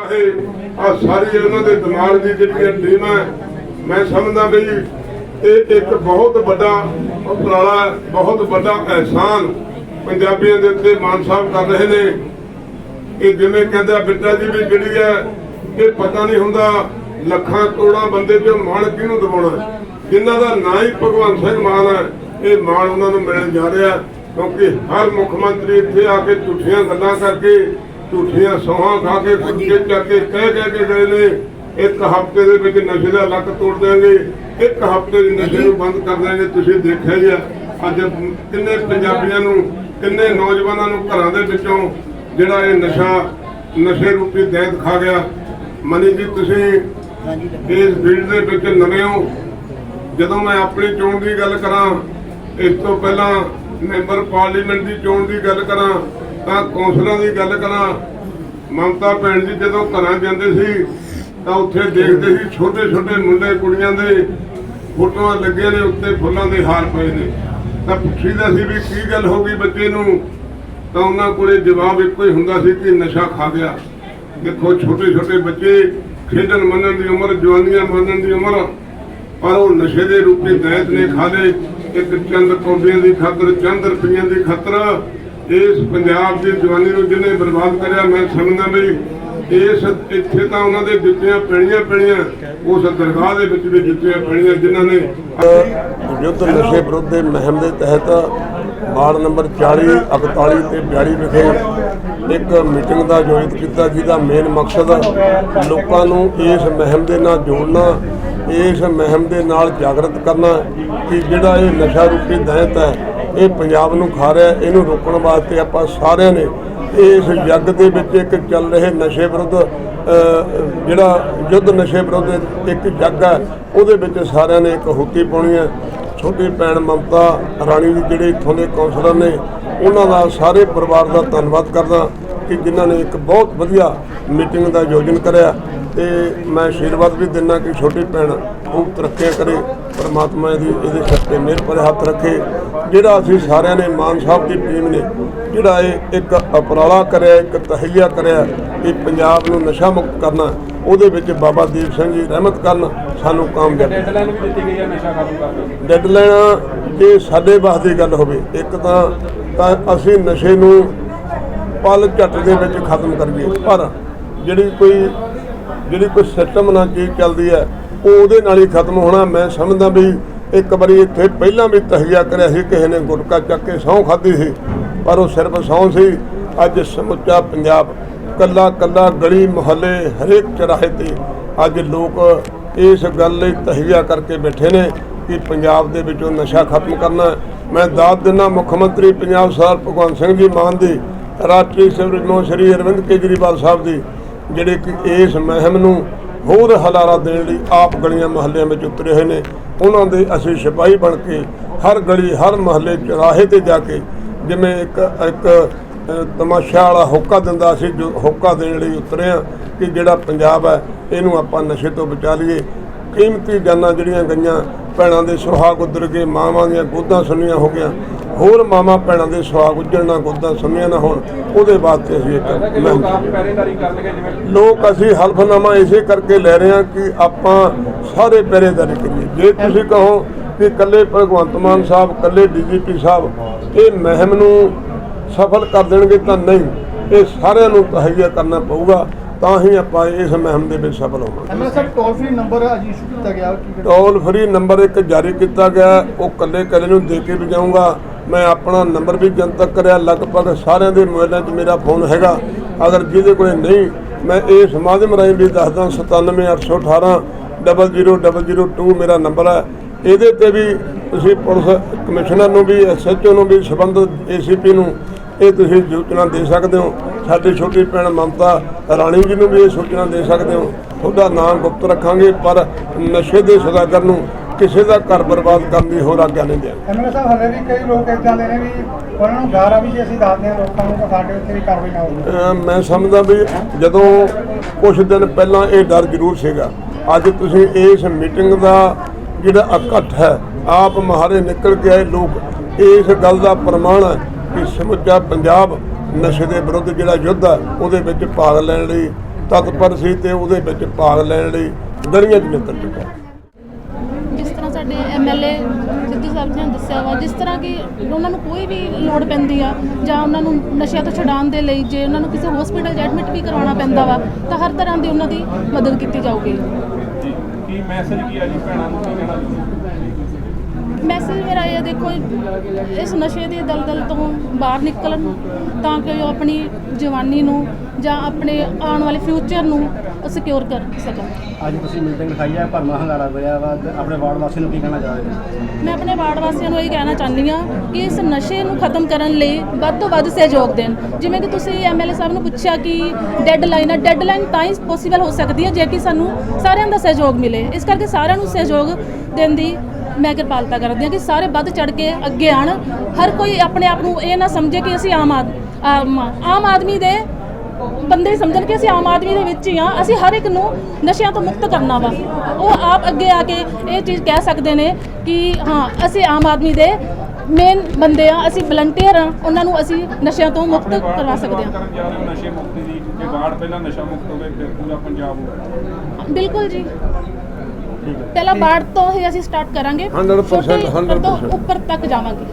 ਚਾਹੇ ਆ ਸਾਰੀ ਉਹਨਾਂ ਦੇ ਦਿਮਾਗ ਦੀ ਜਿਹੜੀ ਟੀਮ ਮੈਂ ਸਮਝਦਾ ਵੀ ਇਹ ਇੱਕ ਬਹੁਤ ਵੱਡਾ ਉਪਰਾਲਾ, ਬਹੁਤ ਵੱਡਾ ਅਹਿਸਾਨ ਪੰਜਾਬੀਆਂ ਦੇ ਉੱਤੇ ਮਾਨ ਸਾਹਿਬ ਕਰ ਰਹੇ ਨੇ ਇਹ ਜਿਵੇਂ ਕਹਿੰਦਾ ਬਿੱਟਾ ਜੀ ਵੀ ਜਿਹੜੀ ਹੈ, ਇਹ ਪਤਾ ਨਹੀਂ ਹੁੰਦਾ ਲੱਖਾਂ ਕਰੋੜਾਂ ਬੰਦੇ ਤੇ ਮਾਣ ਕਿਹਨੂੰ ਦਿਵਾਉਣਾ ਹੈ। ਜਿਨ੍ਹਾਂ ਦਾ ਨਾਂ ਹੀ ਭਗਵੰਤ ਸਿੰਘ ਮਾਨ ਹੈ, ਇਹ ਮਾਣ ਉਹਨਾਂ ਨੂੰ ਮਿਲਣ ਜਾ ਰਿਹਾ ਕਿਉਂਕਿ ਹਰ ਮੁੱਖ ਮੰਤਰੀ ਇੱਥੇ ਆ ਕੇ ਝੂਠੀਆਂ ਗੱਲਾਂ ਕਰਕੇ ਝੂਠੀਆਂ ਸੌਹਾਂ ਖਾ ਕੇ ਫੁੱਕੇ ਚੱਕ ਕੇ ਕਹਿ ਕਹਿ ਕੇ ਗਏ ਨੇ ਇੱਕ ਹਫ਼ਤੇ ਦੇ ਵਿੱਚ ਨਸ਼ੇ ਦਾ ਲੱਕ ਤੋੜ ਦੇਣਗੇ ਇੱਕ ਹਫ਼ਤੇ ਦੇ ਨਸ਼ੇ ਨੂੰ ਬੰਦ ਕਰ ਦੇਣਗੇ ਤੁਸੀਂ ਦੇਖਿਆ ਆ ਅੱਜ ਕਿੰਨੇ ਪੰਜਾਬੀਆਂ ਨੂੰ ਕਿੰਨੇ ਨੌਜਵਾਨਾਂ ਨੂੰ ਘਰਾਂ ਦੇ ਵਿੱਚੋਂ ਜਿਹੜਾ ਇਹ ਨਸ਼ਾ ਨਸ਼ੇ ਰੂਪੀ ਦੈਤ ਖਾ ਗਿਆ। ਮਨੀ ਜੀ ਤੁਸੀਂ ਇਸ ਫੀਲਡ ਦੇ ਵਿੱਚ ਨਵੇਂ ਹੋ। ਜਦੋਂ ਮੈਂ ਆਪਣੀ ਚੋਣ ਦੀ ਗੱਲ ਕਰਾਂ ਇਸ ਤੋਂ ਪਹਿਲਾਂ ਮੈਂਬਰ ਪਾਰਲੀਮੈਂਟ ਦੀ ਚੋਣ ਦੀ ਗੱਲ ਕਰਾਂ ਤਾਂ ਕੌਂਸਲਰਾਂ ਦੀ ਗੱਲ ਕਰਾਂ, ਮਮਤਾ ਭੈਣ ਜੀ ਜਦੋਂ ਘਰਾਂ ਜਾਂਦੇ ਸੀ, ਤਾਂ ਉੱਥੇ ਦੇਖਦੇ ਸੀ ਛੋਟੇ ਛੋਟੇ ਮੁੰਡੇ ਕੁੜੀਆਂ ਦੇ ਫੋਟੋਆਂ ਲੱਗੀਆਂ ਨੇ, ਉੱਤੇ ਫੁੱਲਾਂ ਦੇ ਹਾਰ ਪਏ ਨੇ। ਤਾਂ ਪੁੱਛੀਦਾ ਸੀ ਵੀ ਕੀ ਗੱਲ ਹੋ ਗਈ ਬੱਚੇ ਨੂੰ? ਤਾਂ ਉਹਨਾਂ ਕੋਲੇ ਜਵਾਬ ਇੱਕੋ ਹੀ ਹੁੰਦਾ ਸੀ ਕਿ ਨਸ਼ਾ ਖਾ ਗਿਆ। ਦੇਖੋ ਛੋਟੇ ਛੋਟੇ ਬੱਚੇ ਖੇਡਣ ਮੰਨਣ ਦੀ ਉਮਰ, ਜਵਾਨੀਆਂ ਮੰਨਣ ਦੀ ਉਮਰ, ਪਰ ਉਹ ਨਸ਼ੇ ਦੇ ਰੂਪੀ ਦੈਤ ਨੇ ਖਾ ਲਏ। ਇੱਕ ਚੰਦ ਕੌਡੀਆਂ ਦੀ ਖਾਤਰ, ਚੰਦ ਰੁਪਈਆਂ ਦੀ ਖਾਤਰ ਇਸ ਪੰਜਾਬ ਦੀ ਜਵਾਨੀ ਨੂੰ ਜਿਹਨੇ ਬਰਬਾਦ ਕਰਿਆ, ਮੈਂ ਸਮਝਦਾ ਵੀ ਇਸ ਇੱਥੇ ਤਾਂ ਉਹਨਾਂ ਦੇ ਜੁੱਤੀਆਂ ਪੈਣੀਆਂ ਪੈਣੀਆਂ, ਉਸ ਦਰਗਾਹ ਦੇ ਵਿੱਚ ਵੀ ਜੁੱਤੀਆਂ ਪੈਣੀਆਂ ਜਿਨ੍ਹਾਂ ਨੇ ਯੁੱਧ ਨਸ਼ੇ ਵਿਰੁੱਧ ਦੇ ਮੁਹਿੰਮ ਦੇ ਤਹਿਤ ਵਾਰਡ ਨੰਬਰ 40 41 ਤੇ 42 ਵਿਖੇ ਇੱਕ ਮੀਟਿੰਗ ਦਾ ਆਯੋਜਿਤ ਕੀਤਾ, ਜਿਹਦਾ ਮੇਨ ਮਕਸਦ ਲੋਕਾਂ ਨੂੰ ਇਸ ਮਹਿਮ ਦੇ ਨਾਲ ਜੋੜਨਾ, ਇਸ ਮਹਿਮ ਦੇ ਨਾਲ ਜਾਗਰਤ ਕਰਨਾ ਕਿ ਜਿਹੜਾ ਇਹ ਨਸ਼ਾ ਰੂਪੀ ਦਹਿਤ ਹੈ ਇਹ ਪੰਜਾਬ ਨੂੰ ਖਾ ਰਿਹਾ, ਇਹਨੂੰ ਰੋਕਣ ਵਾਸਤੇ ਆਪਾਂ ਸਾਰਿਆਂ ਨੇ ਇਸ ਯੱਗ ਦੇ ਵਿੱਚ ਇੱਕ ਚੱਲ ਰਹੇ ਨਸ਼ੇ ਵਿਰੁੱਧ ਜਿਹੜਾ ਯੁੱਧ ਨਸ਼ੇ ਵਿਰੁੱਧ ਇੱਕ ਯੱਗ ਹੈ, ਉਹਦੇ ਵਿੱਚ ਸਾਰਿਆਂ ਨੇ ਇੱਕ ਹੁੱਤੀ ਪਾਉਣੀ ਹੈ। ਛੋਟੀ ਭੈਣ ਮਮਤਾ ਰਾਣੀ ਜੀ ਜਿਹੜੇ ਇੱਥੋਂ ਦੇ ਕੌਂਸਲਰ ਨੇ, ਉਹਨਾਂ ਦਾ ਸਾਰੇ ਪਰਿਵਾਰ ਦਾ ਧੰਨਵਾਦ ਕਰਦਾ ਕਿ ਜਿਨ੍ਹਾਂ ਨੇ ਇੱਕ ਬਹੁਤ ਵਧੀਆ ਮੀਟਿੰਗ ਦਾ ਆਯੋਜਨ ਕਰਿਆ। ਤੇ ਮੈਂ ਆਸ਼ੀਰਵਾਦ ਵੀ ਦਿੰਦਾ ਕਿ ਛੋਟੀ ਭੈਣ ਖੂਬ ਤਰੱਕੀਆਂ ਕਰੇ ਪਰਮਾਤਮਾ ਦੀ ਇਹਦੇ ਸਿਰ ਤੇ ਮਿਹਰ ਹੱਥ ਰੱਖੇ। ਜਿਹੜਾ ਅਸੀਂ ਸਾਰਿਆਂ ਨੇ ਮਾਨ ਸਾਹਿਬ ਦੀ ਟੀਮ ਨੇ ਜਿਹੜਾ ਇਹ ਇੱਕ ਉਪਰਾਲਾ ਕਰਿਆ ਇੱਕ ਤਹਈਆ ਕਰਿਆ ਕਿ ਪੰਜਾਬ ਨੂੰ ਨਸ਼ਾ ਮੁਕਤ ਕਰਨਾ ਉਹਦੇ ਵਿੱਚ ਬਾਬਾ ਦੀਪ ਸਿੰਘ ਜੀ ਰਹਿਮਤ ਕਰਨ ਸਾਨੂੰ ਕਾਮਯਾਬ। ਡੈਡਲਾਈਨ ਵੀ ਦਿੱਤੀ ਗਈ ਹੈ ਨਸ਼ਾ ਖਤਮ ਕਰਨ ਡੈਡਲਾਈਨ ਜੇ ਸਾਡੇ ਵਾਸ ਦੀ ਗੱਲ ਹੋਵੇ। ਇੱਕ ਤਾਂ ਅਸੀਂ ਨਸ਼ੇ ਨੂੰ ਪਲ ਝੱਟ ਦੇ ਵਿੱਚ ਖਤਮ ਕਰੀਏ। ਪਰ ਜਿਹੜੀ ਕੋਈ ਜਿਹੜੀ ਕੋਈ ਸਿਸਟਮ ਨਾਲ ਚੀਜ਼ ਚੱਲਦੀ ਹੈ ਉਹਦੇ ਨਾਲ ਹੀ ਖਤਮ ਹੋਣਾ। ਮੈਂ ਸਮਝਦਾ ਵੀ ਇੱਕ ਵਾਰੀ ਇੱਥੇ ਪਹਿਲਾਂ ਵੀ ਤਹਈਆ ਕਰਿਆ ਸੀ, ਕਿਸੇ ਨੇ ਗੁਟਕਾ ਚੱਕ ਕੇ ਸਹੁੰ ਖਾਧੀ ਸੀ, ਪਰ ਉਹ ਸਿਰਫ ਸਹੁੰ ਸੀ। ਅੱਜ ਸਮੁੱਚਾ ਪੰਜਾਬ ਕੱਲਾ ਕੱਲਾ ਗਲੀ ਮੁਹੱਲੇ ਹਰੇਕ ਚਰਾਹੇ ਤੇ ਅੱਜ ਲੋਕ ਇਸ ਗੱਲ ਲਈ ਤਹਈਆ ਕਰਕੇ ਬੈਠੇ ਨੇ ਕਿ ਪੰਜਾਬ ਦੇ ਵਿੱਚੋਂ ਨਸ਼ਾ ਖਤਮ ਕਰਨਾ। ਮੈਂ ਦਾਤ ਦਿੰਦਾ ਮੁੱਖ ਮੰਤਰੀ ਪੰਜਾਬ ਸਰ ਭਗਵੰਤ ਸਿੰਘ ਜੀ ਮਾਨ ਦੀ, ਰਾਸ਼ਟਰੀ ਸਿਵਰਨੋ ਸ਼੍ਰੀ ਅਰਵਿੰਦ ਕੇਜਰੀਵਾਲ ਸਾਹਿਬ ਦੀ, ਜਿਹੜੇ ਕਿ ਇਸ ਮਹਿਮ ਨੂੰ ਹੋਰ ਹਲਾਰਾ ਦੇਣ ਲਈ ਆਪ ਗਲੀਆਂ ਮਹੱਲਿਆਂ ਵਿੱਚ ਉਤਰੇ ਹੋਏ ਨੇ। ਉਹਨਾਂ ਦੇ ਅਸੀਂ ਸਿਪਾਹੀ ਬਣ ਕੇ ਹਰ ਗਲੀ, ਹਰ ਮੁਹੱਲੇ ਚੌਰਾਹੇ ਤੇ ਜਾ ਕੇ ਜਿਵੇਂ ਇੱਕ ਇੱਕ ਤਮਾਸ਼ਾ ਵਾਲਾ ਹੋਕਾ ਦਿੰਦਾ ਸੀ, ਜੋ ਹੋਕਾ ਦੇਣ ਲਈ ਉਤਰੇ ਆ ਕਿ ਜਿਹੜਾ ਪੰਜਾਬ ਹੈ, ਇਹਨੂੰ ਆਪਾਂ ਨਸ਼ੇ ਤੋਂ ਬਚਾ ਲਈਏ। ਕੀਮਤੀ ਜਾਨਾਂ ਜਿਹੜੀਆਂ ਗਈਆਂ ਭੈਣਾਂ ਦੇ ਸੁਹਾਗ ਉਧਰ ਗਏ ਮਾਵਾਂ ਦੀਆਂ ਗੋਦਾਂ ਸੁੰਨੀਆਂ ਹੋ ਗਿਆ ਹੋਰ ਮਾਵਾਂ ਭੈਣਾਂ ਦੇ ਸੁਹਾਗ ਉੱਜੜਨਾ ਗੋਦਾਂ ਸੁੰਨੀਆਂ ਨਾ ਹੋਣ ਉਹਦੇ ਵਾਸਤੇ ਅਸੀਂ ਲੱਗਦਾ ਇੱਕ ਲੋਕ ਅਸੀਂ ਹਲਫਨਾਮਾ ਇਸੇ ਕਰਕੇ ਲੈ ਰਹੇ ਹਾਂ ਕਿ ਆਪਾਂ ਸਾਰੇ ਪਹਿਰੇਦਾਰੀ ਕਰੀਏ। ਜੇ ਤੁਸੀਂ ਕਹੋ ਕਿ ਇਕੱਲੇ ਭਗਵੰਤ ਮਾਨ ਸਾਹਿਬ ਇਕੱਲੇ ਡੀਜੀਪੀ ਸਾਹਿਬ ਇਹ ਮੁਹਿੰਮ ਨੂੰ ਸਫਲ ਕਰ ਦੇਣਗੇ ਤਾਂ ਨਹੀਂ ਇਹ ਸਾਰਿਆਂ ਨੂੰ ਤਹਈਆ ਕਰਨਾ ਪਊਗਾ। ਤਾਂ ਹੀ ਆਪਾਂ ਇਸ ਮੁਹਿੰਮ ਦੇ ਵਿੱਚ ਸਫਲ ਹੋਵਾਂਗੇ। ਐਮਐਲ ਸਾਹਿਬ ਟੋਲ ਫ੍ਰੀ ਨੰਬਰ ਅੱਜ ਇਸ਼ੂ ਕੀਤਾ ਗਿਆ ਕਿ ਟੋਲ ਫਰੀ ਨੰਬਰ ਇੱਕ ਜਾਰੀ ਕੀਤਾ ਗਿਆ ਉਹ ਕੱਲੇ ਕੱਲੇ ਨੂੰ ਦੇ ਕੇ ਵੀ ਜਾਊਂਗਾ। ਮੈਂ ਆਪਣਾ ਨੰਬਰ ਵੀ ਜਨਤਕ ਕਰਿਆ ਲਗਭਗ ਸਾਰਿਆਂ ਦੇ ਮੋਬਾਈਲਾਂ 'ਚ ਮੇਰਾ ਫੋਨ ਹੈਗਾ। ਅਗਰ ਜਿਹਦੇ ਕੋਲੇ ਨਹੀਂ ਮੈਂ ਇਹ ਮਾਧਿਅਮ ਰਾਹੀਂ ਵੀ ਦੱਸਦਾ 97818 00002 ਮੇਰਾ ਨੰਬਰ ਹੈ ਇਹਦੇ ਤੇ ਵੀ ਤੁਸੀਂ ਪੁਲਿਸ ਕਮਿਸ਼ਨਰ ਨੂੰ ਵੀ ਐਸਐਚਓ ਨੂੰ ਵੀ ਸੰਬੰਧਿਤ ਏਸੀਪੀ ਨੂੰ ਇਹ ਤੁਸੀਂ ਸੂਚਨਾ ਦੇ ਸਕਦੇ ਹੋ। ਸਾਡੀ ਛੋਟੀ ਭੈਣ ਮਮਤਾ ਰਾਣੀ ਜੀ ਨੂੰ ਵੀ ਇਹ ਸੂਚਨਾ ਦੇ ਸਕਦੇ ਹੋ। ਤੁਹਾਡਾ ਨਾਮ ਗੁਪਤ ਰੱਖਾਂਗੇ ਪਰ ਨਸ਼ੇ ਦੇ ਸਦਾਗਰ ਨੂੰ ਕਿਸੇ ਦਾ ਘਰ ਬਰਬਾਦ ਕਰਨ ਦੀ ਹੋਰ ਆਗਿਆ ਨਹੀਂ ਦਿਆਂਗੇ। ਐਮਐਲ ਸਾਹਿਬ ਹਲੇ ਵੀ ਕਈ ਲੋਕ ਇਦਾਂ ਦੇ ਨੇ ਵੀ ਉਹਨਾਂ ਨੂੰ ਡਰ ਆ ਵੀ ਜੇ ਅਸੀਂ ਦੱਸਦੇ ਹਾਂ ਲੋਕਾਂ ਨੂੰ ਤਾਂ ਸਾਡੇ ਉੱਤੇ ਵੀ ਕਾਰਵਾਈ ਨਾ ਅਹ ਮੈਂ ਸਮਝਦਾ ਵੀ ਜਦੋਂ ਕੁਝ ਦਿਨ ਪਹਿਲਾਂ ਇਹ ਡਰ ਜ਼ਰੂਰ ਸੀਗਾ ਅੱਜ ਤੁਸੀਂ ਇਸ ਮੀਟਿੰਗ ਦਾ ਜਿਹੜਾ ਇਕੱਠ ਹੈ ਆਪ ਮਹਾਰੇ ਨਿਕਲ ਕੇ ਆਏ ਲੋਕ ਇਸ ਗੱਲ ਦਾ ਪ੍ਰਮਾਣ ਹੈ ਕਿ ਸਮੁੱਚਾ ਪੰਜਾਬ ਨਸ਼ੇ ਦੇ ਵਿਰੁੱਧ ਜਿਹੜਾ ਯੁੱਧ ਹੈ ਉਹਦੇ ਵਿੱਚ ਭਾਗ ਲੈਣ ਲਈ ਤਤਪਰ ਸੀ ਤੇ ਉਹਦੇ ਵਿੱਚ ਭਾਗ ਲੈਣ ਲਈ ਗਲੀਆਂ 'ਚ ਨਿਕਲ ਚੁੱਕਾ। ਜਿਸ ਤਰ੍ਹਾਂ ਸਾਡੇ ਐਮਐਲਏ ਸਿੱਧੂ ਸਾਹਿਬ ਜੀ ਨੇ ਦੱਸਿਆ ਵਾ ਜਿਸ ਤਰ੍ਹਾਂ ਕਿ ਉਹਨਾਂ ਨੂੰ ਕੋਈ ਵੀ ਲੋੜ ਪੈਂਦੀ ਆ ਜਾਂ ਉਹਨਾਂ ਨੂੰ ਨਸ਼ਿਆਂ ਤੋਂ ਛਡਾਉਣ ਦੇ ਲਈ ਜੇ ਉਹਨਾਂ ਨੂੰ ਕਿਸੇ ਹਸਪੀਟਲ 'ਚ ਐਡਮਿਟ ਵੀ ਕਰਵਾਉਣਾ ਪੈਂਦਾ ਵਾ ਤਾਂ ਹਰ ਤਰ੍ਹਾਂ ਦੀ ਉਹਨਾਂ ਦੀ ਮਦਦ ਕੀਤੀ ਜਾਊਗੀ। ਜੀ ਕੀ ਮੈਸੇਜ ਕੀ ਆ ਜੀ ਭੈਣਾਂ ਨੂੰ ਕੀ ਕਹਿਣਾ ਜੀ? ਮੈਸੇਜ ਮੇਰਾ ਇਹ ਆ, ਦੇਖੋ ਇਸ ਨਸ਼ੇ ਦੀ ਦਲਦਲ ਤੋਂ ਬਾਹਰ ਨਿਕਲਣ ਤਾਂ ਕਿ ਉਹ ਆਪਣੀ ਜਵਾਨੀ ਨੂੰ ਜਾਂ ਆਪਣੇ ਆਉਣ ਵਾਲੇ ਫਿਊਚਰ ਨੂੰ ਸਿਕਿਉਰ ਕਰ ਸਕਣ। ਅੱਜ ਤੁਸੀਂ ਮੀਟਿੰਗ ਲਿਖਾਈ ਹੈ ਭਰਮਾ ਹੰਗਾਰਾ ਹੋਇਆ ਵਾ ਆਪਣੇ ਵਾਰਡ ਵਾਸੀ ਨੂੰ ਕੀ ਕਹਿਣਾ ਚਾਹੋਗੇ? ਮੈਂ ਆਪਣੇ ਵਾਰਡ ਵਾਸੀਆਂ ਨੂੰ ਇਹ ਕਹਿਣਾ ਚਾਹੁੰਦੀ ਹਾਂ ਕਿ ਇਸ ਨਸ਼ੇ ਨੂੰ ਖਤਮ ਕਰਨ ਲਈ ਵੱਧ ਤੋਂ ਵੱਧ ਸਹਿਯੋਗ ਦੇਣ। ਜਿਵੇਂ ਕਿ ਤੁਸੀਂ ਐਮਐਲਏ ਸਾਹਿਬ ਨੂੰ ਪੁੱਛਿਆ ਕਿ ਡੈਡਲਾਈਨ ਹੈ ਡੈਡਲਾਈਨ ਤਾਂ ਹੀ ਪੋਸੀਬਲ ਹੋ ਸਕਦੀ ਹੈ ਜੇ ਕਿ ਸਾਨੂੰ ਸਾਰਿਆਂ ਦਾ ਸਹਿਯੋਗ ਮਿਲੇ। ਇਸ ਕਰਕੇ ਸਾਰਿਆਂ ਨੂੰ ਸਹਿਯੋਗ ਦੇਣ ਦੀ ਮੈਂ ਕਿਰਪਾਲਤਾ ਕਰਦੀ ਹਾਂ ਕਿ ਸਾਰੇ ਵੱਧ ਚੜ ਕੇ ਅੱਗੇ ਆਣ। ਹਰ ਕੋਈ ਆਪਣੇ ਆਪ ਨੂੰ ਇਹ ਨਾ ਸਮਝੇ ਕਿ ਅਸੀਂ ਆਮ ਆਦ ਆਮ ਆਦਮੀ ਦੇ ਬੰਦੇ ਸਮਝਣ ਕਿ ਅਸੀਂ ਆਮ ਆਦਮੀ ਦੇ ਵਿੱਚ ਹੀ ਆ ਅਸੀਂ ਹਰ ਇੱਕ ਨੂੰ ਨਸ਼ਿਆਂ ਤੋਂ ਮੁਕਤ ਕਰਨਾ ਵਾ। ਉਹ ਆਪ ਅੱਗੇ ਆ ਕੇ ਇਹ ਚੀਜ਼ ਕਹਿ ਸਕਦੇ ਨੇ ਕਿ ਹਾਂ ਅਸੀਂ ਆਮ ਆਦਮੀ ਦੇ ਮੇਨ ਬੰਦੇ ਆ ਅਸੀਂ ਵਲੰਟੀਅਰ ਆ ਉਹਨਾਂ ਨੂੰ ਅਸੀਂ ਨਸ਼ਿਆਂ ਤੋਂ ਮੁਕਤ ਕਰਵਾ ਸਕਦੇ ਹਾਂ। ਕਰਨ ਜਾ ਰਹੇ ਹੋ ਨਸ਼ੇ ਮੁਕਤੀ ਦੀ? ਜੇ ਵਾਰਡ ਪਹਿਲਾਂ ਨਸ਼ਾ ਮੁਕਤ ਹੋਵੇ ਫਿਰ ਪੂਰਾ ਪੰਜਾਬ ਹੋਵੇ। ਬਿਲਕੁਲ ਜੀ। ਪਹਿਲਾਂ ਬਾੜ ਤੋਂ ਹੀ ਅਸੀਂ ਸਟਾਰਟ ਕਰਾਂਗੇ। 100% ਛੋਟੇ ਉੱਪਰ ਤੋਂ 100% ਉੱਪਰ ਤੱਕ ਜਾਵਾਂਗੇ।